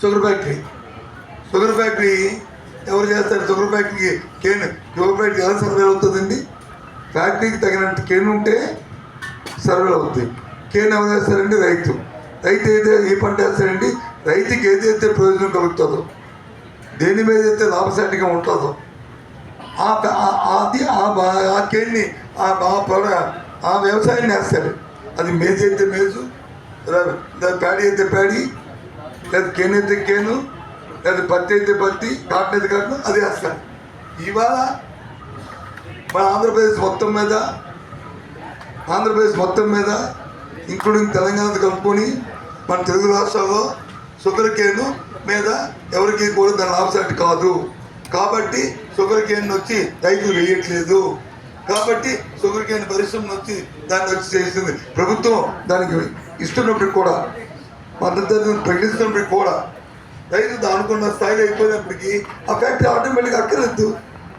Sugar factory. Sugar factory ఎవరు చేస్తారు? Sugar ఫ్యాక్టరీకి కేన్ షుగర్ ఫ్యాక్టరీ ఎలా సర్వే అవుతుందండి? ఫ్యాక్టరీకి తగినంత కేన్ ఉంటే సర్వే అవుతుంది కేన్ ఎవరు చేస్తారండి? రైతు. రైతు అయితే ఏ పంట వేస్తారండి రైతుకి ఏదైతే ప్రయోజనం కలుగుతుందో దేని మీద అయితే లాభసాటిగా ఉంటుందో ఆ అది ఆ బా- ఆ కేన్ని ఆ ఆ పొడ ఆ వ్యవసాయాన్ని వేస్తారు. అది మేజ్ అయితే మేజు ప్యాడీ అయితే ప్యాడీ లేదా కేను అయితే కేను లేదా పత్తి అయితే పత్తి కాటన్ అయితే కాటన్ అది వేస్తాను ఇవాళ మన ఆంధ్రప్రదేశ్ మొత్తం మీద ఆంధ్రప్రదేశ్ మొత్తం మీద ఇంక్లూడింగ్ తెలంగాణ కలుపుకొని మన తెలుగు రాష్ట్రాల్లో షుగర్ కేను మీద ఎవరికి కూడా దాని లాభసాటి కాదు. కాబట్టి షుగర్ కేన్ వచ్చి రైతులు వేయట్లేదు. కాబట్టి షుగర్ కేన్ పరిశ్రమ వచ్చి దాన్ని వచ్చి చేస్తుంది ప్రభుత్వం దానికి ఇస్తున్నప్పటికి కూడా మద్దతు ప్రకటిస్తున్నప్పటికి కూడా రైతు అనుకున్న స్థాయిలో అయిపోయినప్పటికీ ఆ ఫ్యాక్టరీ ఆటోమేటిక్గా అక్కర్లేదు.